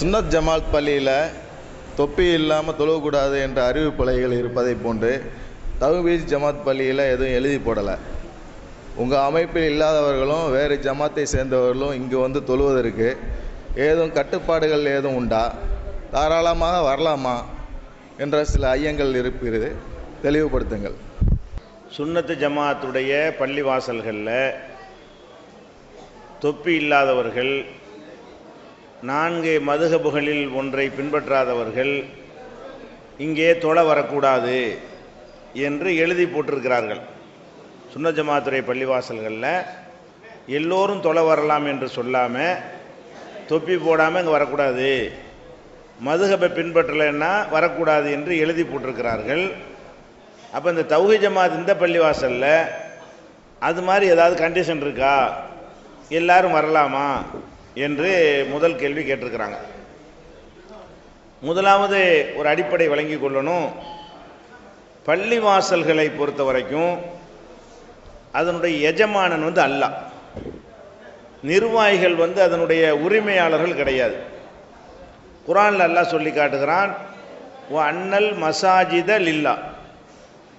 சுன்னத் ஜமாத் பள்ளியில் தொப்பி இல்லாமல் தொழுவக்கூடாது என்ற அறிவிப்பலைகள் இருப்பதை போன்று தகுபீஸ் ஜமாத் பள்ளியில் எதுவும் எழுதி போடலை. உங்கள் அமைப்பில் இல்லாதவர்களும் வேறு ஜமாத்தை சேர்ந்தவர்களும் இங்கு வந்து தொழுவதற்கு ஏதும் கட்டுப்பாடுகள் ஏதும் உண்டா? தாராளமாக வரலாமா? என்ற சில ஐயங்கள் இருக்கிறது தெளிவுபடுத்துங்கள். சுன்னத்து ஜமாத்துடைய பள்ளி வாசல்களில் தொப்பி இல்லாதவர்கள் நான்கு மதுகபுகளில் ஒன்றை பின்பற்றாதவர்கள் இங்கே தொழ வரக்கூடாது என்று எழுதி போட்டிருக்கிறார்கள். சுன்ன ஜமாத்துறை பள்ளிவாசல்களில் எல்லோரும் தொலை வரலாம் என்று சொல்லாமல் தொப்பி போடாமல் இங்கே வரக்கூடாது. மதுகபை பின்பற்றலைன்னா வரக்கூடாது என்று எழுதி போட்டிருக்கிறார்கள். அப்போ இந்த தௌஹி ஜமாத் இந்த பள்ளிவாசலில் அது மாதிரி ஏதாவது கண்டிஷன் இருக்கா? எல்லாரும் வரலாமா? என்று முதல் கேள்வி கேட்டிருக்கிறாங்க. முதலாவது ஒரு அடிப்படை வழங்கி கொள்ளணும். பள்ளிவாசல்களை பொறுத்த வரைக்கும் அதனுடைய எஜமானன் வந்து அல்லாஹ் நிர்வாகிகள் வந்து அதனுடைய உரிமையாளர்கள் கிடையாது. குரானில் அல்லாஹ் சொல்லி காட்டுகிறான் "வ அன்னல் மசாஜித லில்லா.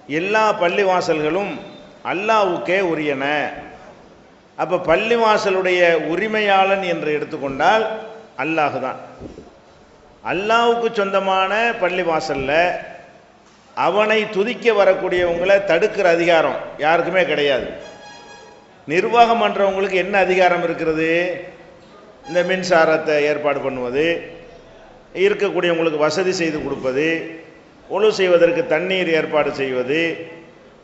எல்லா பள்ளிவாசல்களும் அல்லாவுக்கே உரியன. அப்போ பள்ளிவாசலுடைய உரிமையாளன் என்று எடுத்துக்கொண்டால் அல்லாஹ் தான் அல்லாவுக்கு சொந்தமான பள்ளிவாசலில் அவனை துதிக்க வரக்கூடியவங்களை தடுக்கிற அதிகாரம் யாருக்குமே கிடையாது. நிர்வாகம் பண்ணுறவங்களுக்கு என்ன அதிகாரம் இருக்கிறது? இந்த மின்சாரத்தை ஏற்பாடு பண்ணுவது இருக்கக்கூடியவங்களுக்கு வசதி செய்து கொடுப்பது ஒழு செய்வதற்கு தண்ணீர் ஏற்பாடு செய்வது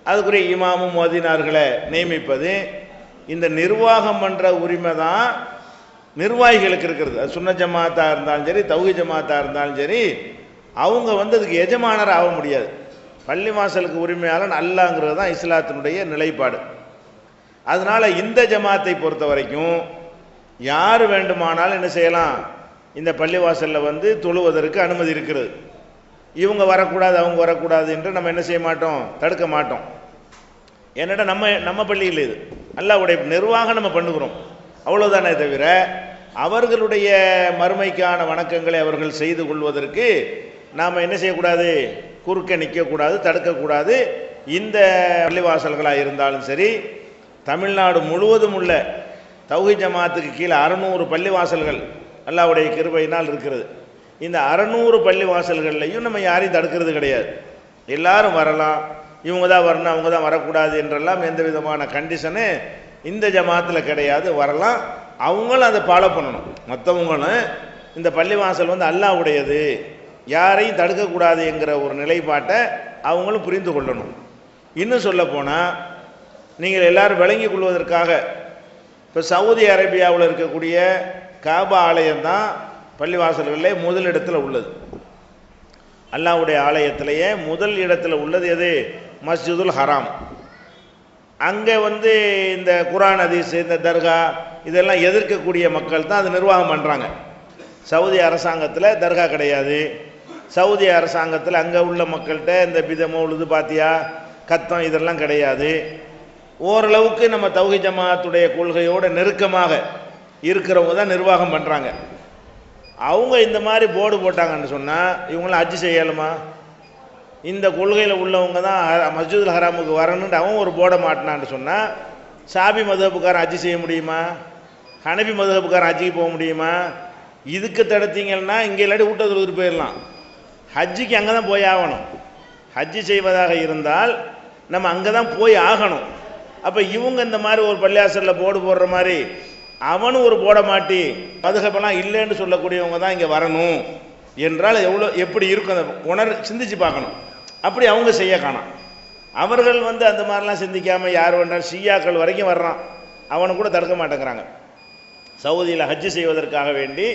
அதுக்குரிய இமாமும் மதினார்களை நியமிப்பது இந்த நிர்வாகம் பண்ணுற உரிமை தான் நிர்வாகிகளுக்கு இருக்கிறது. அது சுன்ன ஜமாத்தாக இருந்தாலும் சரி தௌகி ஜமாத்தாக இருந்தாலும் சரி அவங்க வந்து அதுக்கு எஜமானர் ஆக முடியாது. பள்ளி வாசலுக்கு உரிமையாளன் அல்லாங்கிறது தான் இஸ்லாத்தினுடைய நிலைப்பாடு. அதனால் இந்த ஜமாத்தை பொறுத்த வரைக்கும் யார் வேண்டுமானாலும் என்ன செய்யலாம்? இந்த பள்ளிவாசலில் வந்து தொழுவதற்கு அனுமதி இருக்கிறது இவங்க வரக்கூடாது அவங்க வரக்கூடாது என்று நம்ம என்ன செய்ய மாட்டோம்? தடுக்க மாட்டோம். என்னடா நம்ம நம்ம பள்ளியில் இது. அல்லாவுடைய நிர்வாகம் நம்ம பண்ணுகிறோம். அவ்வளோதானே தவிர அவர்களுடைய மறுமைக்கான வணக்கங்களை அவர்கள் செய்து கொள்வதற்கு நாம் என்ன செய்யக்கூடாது? குறுக்க நிற்கக்கூடாது தடுக்கக்கூடாது. இந்த பள்ளிவாசல்களாக இருந்தாலும் சரி தமிழ்நாடு முழுவதும் உள்ள தௌஹி ஜமாத்துக்கு கீழே அறநூறு பள்ளிவாசல்கள் அல்லாவுடைய கிருபையினால் இருக்கிறது. இந்த அறநூறு பள்ளிவாசல்கள்லையும் நம்ம யாரையும் தடுக்கிறது கிடையாது. எல்லாரும் வரலாம். இவங்க தான் வரணும் அவங்க தான் வரக்கூடாது என்றெல்லாம் எந்த விதமான கண்டிஷனு இந்த ஜமாத்தில் கிடையாது. வரலாம். அவங்களும் அதை ஃபாலோ பண்ணணும். மற்றவங்களும் இந்த பள்ளிவாசல் வந்து அல்லாவுடையது யாரையும் தடுக்கக்கூடாது என்கிற ஒரு நிலைப்பாட்டை அவங்களும் புரிந்து கொள்ளணும். இன்னும் சொல்ல போனால் நீங்கள் எல்லாரும் விளங்கி கொள்வதற்காக இப்போ சவுதி அரேபியாவில் இருக்கக்கூடிய காபா ஆலயம் தான் பள்ளிவாசல்களிலே முதல் இடத்துல உள்ளது. அல்லாவுடைய ஆலயத்திலேயே முதல் இடத்துல உள்ளது எது? மஸ்ஜிதுல் ஹராம். அங்கே வந்து இந்த குரான் ஹதீஸ் இந்த தர்கா இதெல்லாம் எதிர்க்கக்கூடிய மக்கள் தான் அது நிர்வாகம் பண்ணுறாங்க சவுதி அரசாங்கத்தில் தர்கா கிடையாது. சவுதி அரசாங்கத்தில் அங்கே உள்ள மக்கள்கிட்ட இந்த பிதமோ உழுது பாத்தியா கத்தம் இதெல்லாம் கிடையாது. ஓரளவுக்கு நம்ம தௌஹி ஜமாத்துடைய கொள்கையோட நெருக்கமாக இருக்கிறவங்க தான் நிர்வாகம் பண்ணுறாங்க அவங்க இந்த மாதிரி போர்டு போட்டாங்கன்னு சொன்னால் இவங்களாம் அஜி செய்யலுமா? இந்த கொள்கையில் உள்ளவங்க தான் மஸ்ஜிதுல் ஹராமுக்கு வரணுன்ட்டு அவன் ஒரு போர்டை மாட்டினான்னு சொன்னால் சாபி மதுகப்புக்காரன் அஜி செய்ய முடியுமா? ஹனபி மதுகப்புக்காரன் அஜிக்கு போக முடியுமா? இதுக்கு தடுத்தீங்கன்னா இங்கே இல்லாட்டி ஊட்டத்தில் போயிடலாம். ஹஜ்ஜிக்கு அங்கே தான் போய் ஆகணும். ஹஜ்ஜி செய்வதாக இருந்தால் நம்ம அங்கே தான் போய் ஆகணும். அப்போ இவங்க இந்த மாதிரி ஒரு பள்ளியாசலில் போர்டு போடுற மாதிரி அவனும் ஒரு போட மாட்டி மதுகப்பெல்லாம் இல்லைன்னு சொல்லக்கூடியவங்க தான் இங்கே வரணும். என்றால் எவ்வளோ எப்படி இருக்கும் அந்த உணர் சிந்திச்சு பார்க்கணும். அப்படி அவங்க செய்ய காணும். அவர்கள் வந்து அந்த மாதிரிலாம் சிந்திக்காமல் யார் வேண்டாம் ஷியாக்கள் வரைக்கும் வர்றான். அவனை கூட தடுக்க மாட்டேங்கிறாங்க. சவுதியில் ஹஜ்ஜு செய்வதற்காக வேண்டி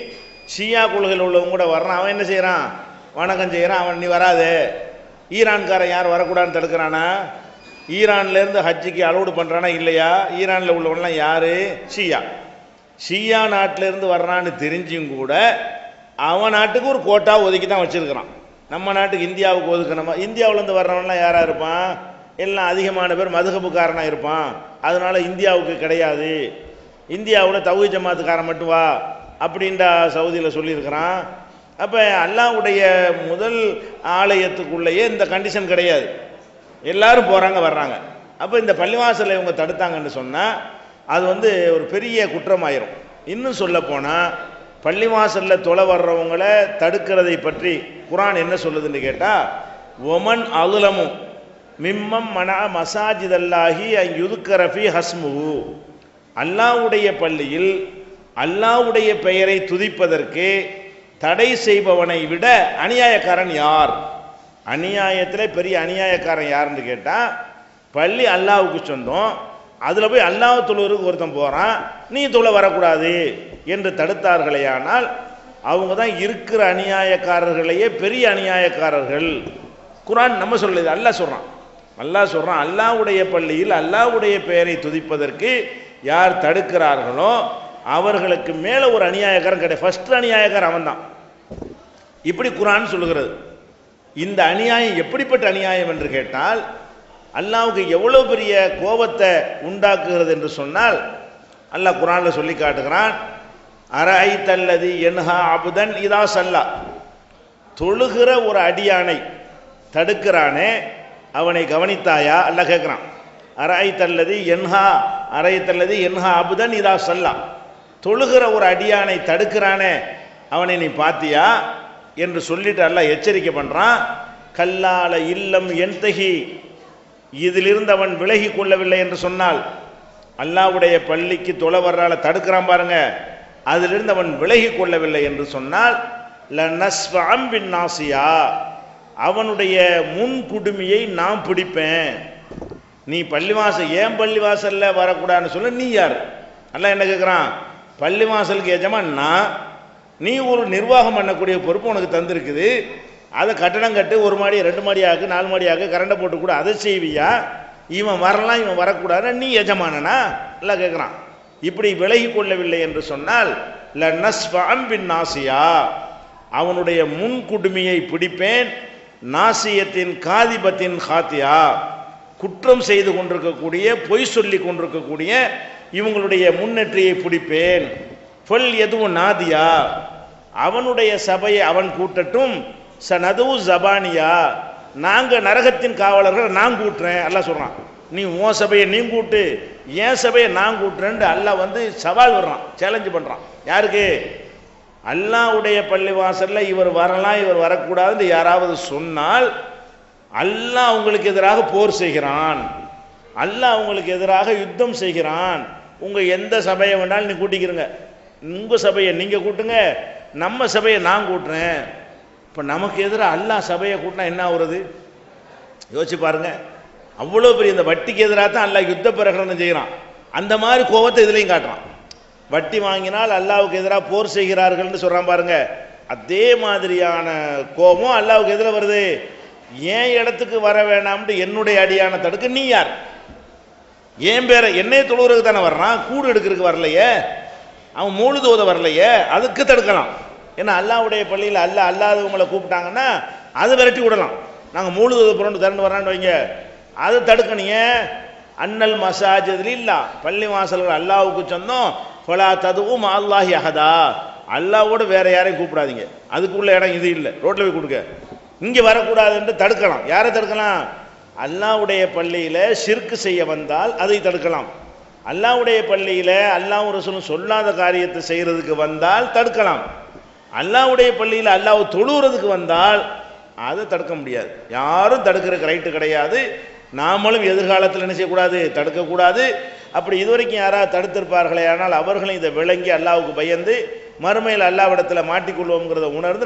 ஷியா குழுகள் உள்ளவங்க கூட வர்றான். அவன் என்ன செய்கிறான் வணக்கம் செய்கிறான் அவன் நீ வராது. ஈரான்காரன் யார் வரக்கூடாதுன்னு தடுக்கிறானா? ஈரான்லேருந்து ஹஜ்ஜுக்கு அலோடு பண்ணுறானா இல்லையா? ஈரானில் உள்ளவன்லாம் யார்? ஷியா. ஷியா நாட்டிலேருந்து வர்றான்னு தெரிஞ்சும் கூட அவன் நாட்டுக்கு ஒரு கோட்டா ஒதுக்கி தான் வச்சுருக்கிறான். நம்ம நாட்டுக்கு இந்தியாவுக்கு ஒதுக்கணுமா? இந்தியாவிலேருந்து வர்றவன்லாம் யாராக இருப்பான்? எல்லாம் அதிகமான பேர் மதுகப்புக்காரனாக இருப்பான். அதனால் இந்தியாவுக்கு கிடையாது. இந்தியாவில் தவுகி ஜமாத்துக்காரன் மட்டும் வா அப்படின்டா சவுதியில் சொல்லியிருக்கிறான். அப்போ அல்லாஹ்வுடைய முதல் ஆலயத்துக்குள்ளேயே இந்த கண்டிஷன் கிடையாது. எல்லாரும் போகிறாங்க வர்றாங்க. அப்போ இந்த பள்ளிவாசலை இவங்க தடுத்தாங்கன்னு சொன்னால் அது வந்து ஒரு பெரிய குற்றமாயிரும். இன்னும் சொல்ல போனால் பள்ளிவாசலில் தொலை வர்றவங்களை தடுக்கிறதை பற்றி குரான் என்ன சொல்லுதுன்னு கேட்டால் ஒமன் அகுலமும் மிம்மம் மனா மசாஜிதல்லாகி யுதுக்கரஃபி ஹஸ்முவு அல்லாஹ்வுடைய பள்ளியில் அல்லாஹ்வுடைய பெயரை துதிப்பதற்கு தடை செய்பவனை விட அநியாயக்காரன் யார்? அநியாயத்தில் பெரிய அநியாயக்காரன் யாருன்னு கேட்டால் பள்ளி அல்லாவுக்கு சொந்தம். அதில் போய் அல்லாஹ் தொழுவருக்கு ஒருத்தன் போகிறான் நீ தொழில் வரக்கூடாது. என்று தடுத்தார்களேயானால் அவங்க தான் இருக்கிற அநியாயக்காரர்களையே பெரிய அநியாயக்காரர்கள். குரான் நம்ம சொல்லுது அல்லாஹ் சொல்கிறான் அல்லாஹ் சொல்கிறான் அல்லாஹ்வுடைய பள்ளியில் அல்லாஹ்வுடைய பெயரை துதிப்பதற்கு யார் தடுக்கிறார்களோ அவர்களுக்கு மேலே ஒரு அநியாயக்காரன் கிடையாது. ஃபர்ஸ்ட் அநியாயக்காரன் அவன்தான். இப்படி குரான் சொல்லுகிறது. இந்த அநியாயம் எப்படிப்பட்ட அநியாயம் என்று கேட்டால் அல்லாவுக்கு எவ்வளோ பெரிய கோபத்தை உண்டாக்குகிறது என்று சொன்னால் அல்லாஹ் குரானில் சொல்லி காட்டுகிறான் அரை தல்லது என்ஹா அபுதன் இதா சல்லா. தொழுகிற ஒரு அடியானை தடுக்கிறானே அவனை கவனித்தாயா? அல்ல கேட்குறான் அரை தல்லது என்ஹா அரை தல்லது என்ஹா அபுதன் இதா சல்லா. தொழுகிற ஒரு அடியானை தடுக்கிறானே அவனை நீ பாத்தியா? என்று சொல்லிட்டு அல்லாஹ் எச்சரிக்கை பண்ணுறான் கல்லால இல்லம் என்தகி இதிலிருந்து அவன் விலகி கொள்ளவில்லை என்று சொன்னால் அல்லாவுடைய பள்ளிக்கு தொலை வர்றால தடுக்கிறான் பாருங்கள் அதிலிருந்து அவன் விலகி கொள்ளவில்லை என்று சொன்னால் லனஸ்வஅம் நாசியா அவனுடைய முன்குடுமியை நான் பிடிப்பேன். நீ பள்ளிவாசல் ஏன் பள்ளிவாசல்ல வரக்கூடாதுன்னு சொல்ல நீ யார்? நல்லா என்ன கேட்குறான் பள்ளிவாசலுக்கு எஜமான்னா நீ ஒரு நிர்வாகம் பண்ணக்கூடிய பொறுப்பு உனக்கு தந்திருக்குது. அதை கட்டணம் கட்டு ஒரு மாடி ரெண்டு மாடி ஆக்கு நாலு மாடி ஆக்கு கரண்டை போட்டு கூட அதை செய்வியா? இவன் வரலாம் இவன் வரக்கூடாதுன்னா நீ எஜமானனா? எல்லாம் கேட்குறான் இப்படி விலகி கொள்ளவில்லை என்று சொன்னால் ல பின் நாசியா. அவனுடைய முன்குடுமையை பிடிப்பேன் நாசியத்தின் காதிபத்தின் ஹாத்தியா. குற்றம் செய்து கொண்டிருக்கக்கூடிய பொய் சொல்லி கொண்டிருக்கக்கூடிய இவங்களுடைய முன்னேற்றியை பிடிப்பேன். ஃபல் எதுவும் நாதியா. அவனுடைய சபையை அவன் கூட்டட்டும். ச ஜபானியா. நாங்கள் நரகத்தின் காவலர்கள் நான் கூட்டுறேன். எல்லாம் சொல்கிறான் நீ உன் சபையை நீ கூட்டு. ஏன் சபையை நான் கூட்டுறேன்ட்டு அல்லாஹ் வந்து சவால் விடுறான் சேலஞ்சு பண்ணுறான் யாருக்கு? அல்லாவுடைய பள்ளி வாசலில் இவர் வரலாம் இவர் வரக்கூடாதுன்னு யாராவது சொன்னால் அல்லாஹ் அவங்களுக்கு எதிராக போர் செய்கிறான். அல்லாஹ் அவங்களுக்கு எதிராக யுத்தம் செய்கிறான். உங்கள் எந்த சபையை வேணாலும் நீ கூட்டிக்கிறங்க உங்கள் சபையை நீங்கள் கூட்டுங்க நம்ம சபையை நான் கூட்டுறேன். இப்போ நமக்கு எதிராக அல்லாஹ் சபையை கூட்டினா என்ன ஆகுறது? யோசிச்சு பாருங்கள் அவ்வளோ பெரிய இந்த வட்டிக்கு எதிராக தான் அல்லாஹ் யுத்த பிரகடனம் செய்கிறான் அந்த மாதிரி கோபத்தை இதுலையும் காட்டுறான். வட்டி வாங்கினால் அல்லாவுக்கு எதிராக போர் செய்கிறார்கள்னு சொல்கிறான் பாருங்க. அதே மாதிரியான கோபம் அல்லாவுக்கு எதிராக வருது. ஏன் இடத்துக்கு வர வேணாம்ட்டு என்னுடைய அடியான தடுக்க நீ யார்? ஏன் பேரை? என்னைய தொழுகிறதுக்கு தானே வர்றான்? கூடு எடுக்கிறதுக்கு வரலையே. அவன் மூழுது தோத வரலையே. அதுக்கு தடுக்கலாம். ஏன்னா அல்லாவுடைய பள்ளியில் அல்ல அல்லாதவங்களை கூப்பிட்டாங்கன்னா அதை விரட்டி விடலாம். நாங்கள் மூழுது தோத புரண்டு திரண்டு வரான்னு வைங்க. அதை தடுக்கணிய. அண்ணல் மசாஜில் இல்லா. பள்ளி வாசல்கள் அல்லாவுக்கு சொந்தம் ஃபலா ததுவும் அல்லாஹி அஹதா. அல்லாவோட வேற யாரையும் கூப்பிடாதீங்க. அதுக்குள்ள இடம் இது இல்லை. ரோட்டில் போய் கொடுக்க இங்கே வரக்கூடாதுன்ட்டு தடுக்கலாம். யாரை தடுக்கலாம்? அல்லாவுடைய பள்ளியில் சிர்க்கு செய்ய வந்தால் அதை தடுக்கலாம். அல்லாவுடைய பள்ளியில் அல்லாஹ் ரசூலும் சொல்லாத காரியத்தை செய்கிறதுக்கு வந்தால் தடுக்கலாம். அல்லாவுடைய பள்ளியில் அல்லாஹ் தொழுகிறதுக்கு வந்தால் அதை தடுக்க முடியாது. யாரும் தடுக்கிறதுக்கு ரைட்டு கிடையாது. நாமளும் எதிர்காலத்தில் என்ன செய்யக்கூடாது? தடுக்கக்கூடாது. அப்படி இதுவரைக்கும் யாராவது தடுத்திருப்பார்களே ஆனால் அவர்களும் இதை விளங்கி அல்லாவுக்கு பயந்து மறுமையில் அல்லாவிடத்தில் மாட்டிக்கொள்வோங்கிறத உணர்ந்து நடந்து